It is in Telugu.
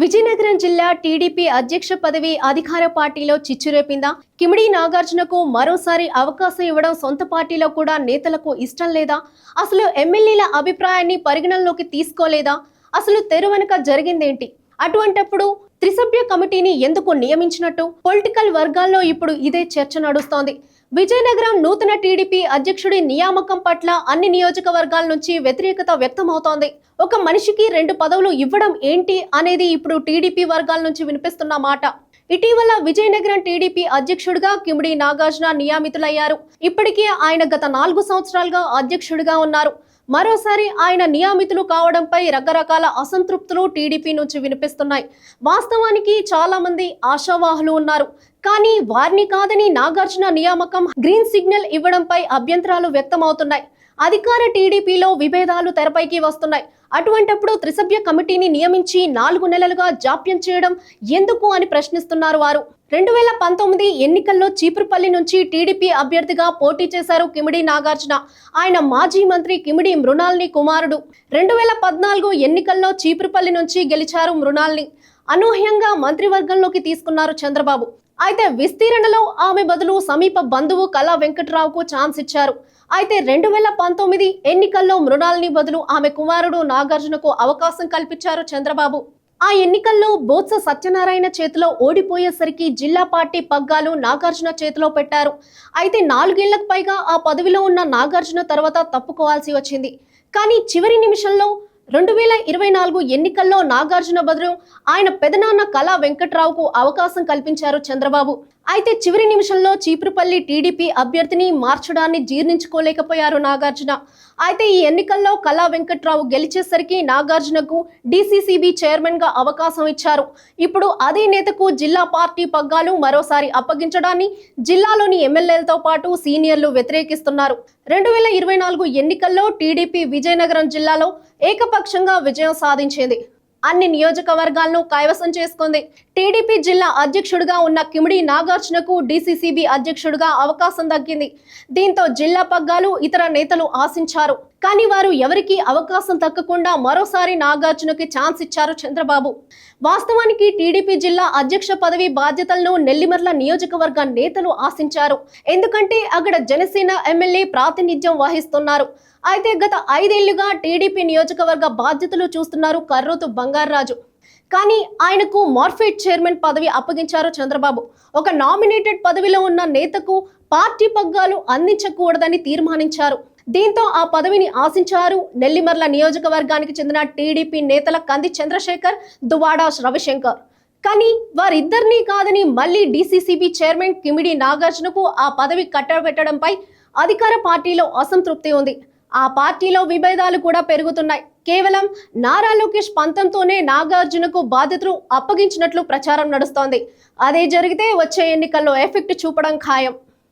విజయనగరం జిల్లా టీడీపీ అధ్యక్ష పదవి అధికార పార్టీలో చిచ్చురేపిందా? కిమిడి నాగార్జునకు మరోసారి అవకాశం ఇవ్వడం సొంత పార్టీలో కూడా నేతలకు ఇష్టం లేదా? అసలు ఎమ్మెల్యేల అభిప్రాయాన్ని పరిగణనలోకి తీసుకోలేదా? అసలు తెరు వెనుక జరిగిందేంటి? అటువంటప్పుడు త్రిసభ్య కమిటీని ఎందుకు నియమించినట్టు? పొలిటికల్ వర్గాల్లో ఇప్పుడు ఇదే చర్చ నడుస్తోంది. విజయనగరం నూతన టీడీపీ అధ్యక్షుడి నియామకం పట్ల అన్ని నియోజకవర్గాల నుంచి వ్యతిరేకత వ్యక్తమవుతోంది. ఒక మనిషికి రెండు పదవులు ఇవ్వడం ఏంటి అనేది ఇప్పుడు టీడీపీ వర్గాల నుంచి వినిపిస్తున్న మాట. ఇటీవల విజయనగరం టీడీపీ అధ్యక్షుడిగా కిమిడి నాగార్జున నియామితులయ్యారు. ఇప్పటికే ఆయన గత నాలుగు సంవత్సరాలుగా అధ్యక్షుడిగా ఉన్నారు. మరోసారి ఆయన నియామితులు కావడంపై రకరకాల అసంతృప్తులు టీడీపీ నుంచి వినిపిస్తున్నాయి. వాస్తవానికి చాలా మంది ఆశావాహులు ఉన్నారు. కానీ వారిని కాదని నాగార్జున నియామకం గ్రీన్ సిగ్నల్ ఇవ్వడంపై అభ్యంతరాలు వ్యక్తమవుతున్నాయి. అధికార టీడీపీలో విభేదాలు తెరపైకి వస్తున్నాయి. అటువంటప్పుడు త్రిసభ్య కమిటీని నియమించి నాలుగు నెలలుగా జాప్యం చేయడం ఎందుకు అని ప్రశ్నిస్తున్నారు వారు. రెండు వేల పంతొమ్మిది ఎన్నికల్లో చీపురుపల్లి నుంచి టీడీపీ అభ్యర్థిగా పోటీ చేశారు కిమిడి నాగార్జున. ఆయన మాజీ మంత్రి కిమిడి మృణాల్ని కుమారుడు. రెండు వేల పద్నాలుగు ఎన్నికల్లో చీపురుపల్లి నుంచి గెలిచారు మృణాల్ని. అనూహ్యంగా మంత్రివర్గంలోకి తీసుకున్నారు చంద్రబాబు. అయితే విస్తీర్ణలో ఆమె బదులు సమీప బంధువు కళా వెంకట్రావుకు ఛాన్స్ ఇచ్చారు. అయితే రెండు వేల పంతొమ్మిది ఎన్నికల్లో మృణాల్ని బదులు ఆమె కుమారుడు నాగార్జునకు అవకాశం కల్పించారు చంద్రబాబు. ఆ ఎన్నికల్లో బోత్స సత్యనారాయణ చేతిలో ఓడిపోయేసరికి జిల్లా పార్టీ పగ్గాలు నాగార్జున చేతిలో పెట్టారు. అయితే నాలుగేళ్ళకు పైగా ఆ పదవిలో ఉన్న నాగార్జున తర్వాత తప్పుకోవాల్సి వచ్చింది. కానీ చివరి నిమిషంలో రెండు వేల ఇరవై నాలుగు ఎన్నికల్లో నాగార్జున బదులు ఆయన పెదనాన్న కళా వెంకట్రావుకు అవకాశం కల్పించారు చంద్రబాబు. అయితే చివరి నిమిషంలో చీపురుపల్లి టీడీపీ అభ్యర్థిని మార్చడాన్ని జీర్ణించుకోలేకపోయారు నాగార్జున. అయితే ఈ ఎన్నికల్లో కళా వెంకట్రావు గెలిచేసరికి నాగార్జునకు డీసీసీబీ చైర్మన్గా అవకాశం ఇచ్చారు. ఇప్పుడు అదే నేతకు జిల్లా పార్టీ పగ్గాలు మరోసారి అప్పగించడాన్ని జిల్లాలోని ఎమ్మెల్యేలతో పాటు సీనియర్లు వ్యతిరేకిస్తున్నారు. రెండు వేల ఇరవై నాలుగు ఎన్నికల్లో టీడీపీ విజయనగరం జిల్లాలో ఏకపక్షంగా విజయం సాధించింది. అన్ని నియోజకవర్గాలను కైవసం చేసుకుంది. టీడీపీ జిల్లా అధ్యక్షుడిగా ఉన్న కిమిడి నాగార్జునకు డీసీసీబీ అధ్యక్షుడిగా అవకాశం దక్కింది. దీంతో జిల్లా పగ్గాలు ఇతర నేతలు ఆశించారు. కానీ వారు ఎవరికీ అవకాశం దక్కకుండా మరోసారి నాగార్జునకి ఛాన్స్ ఇచ్చారు చంద్రబాబు. వాస్తవానికి టీడీపీ జిల్లా అధ్యక్ష పదవి బాధ్యతలను నెల్లిమర్ల నియోజకవర్గ నేతలు ఆశించారు. ఎందుకంటే అక్కడ జనసేన ఎమ్మెల్యే ప్రాతినిధ్యం వహిస్తున్నారు. అయితే గత ఐదేళ్ళుగా టీడీపీ నియోజకవర్గ బాధ్యతలు చూస్తున్నారు కర్రోతు బంగారాజు కానీ ఆయనకు మార్ఫిట్ చైర్మన్ పదవి అప్పగించారు చంద్రబాబు. ఒక నామినేటెడ్ పదవిలో ఉన్న నేతకు పార్టీ పగ్గాలు అందించకూడదని తీర్మానించారు. దీంతో ఆ పదవిని ఆశించారు నెల్లిమర్ల నియోజకవర్గానికి చెందిన టీడీపీ నేతల కంది చంద్రశేఖర్ దువాడా రవిశంకర్. కానీ వారిద్దరినీ కాదని మళ్ళీ డీసీసీబీ చైర్మన్ కిమిడి నాగార్జునకు ఆ పదవి కట్టబెట్టడంపై అధికార పార్టీలో అసంతృప్తి ఉంది. ఆ పార్టీలో విభేదాలు కూడా పెరుగుతున్నాయి. కేవలం నారా లోకేష్ పంతంతోనే నాగార్జునకు బాధ్యతలు అప్పగించినట్లు ప్రచారం నడుస్తోంది. అదే జరిగితే వచ్చే ఎన్నికల్లో ఎఫెక్ట్ చూపడం ఖాయం.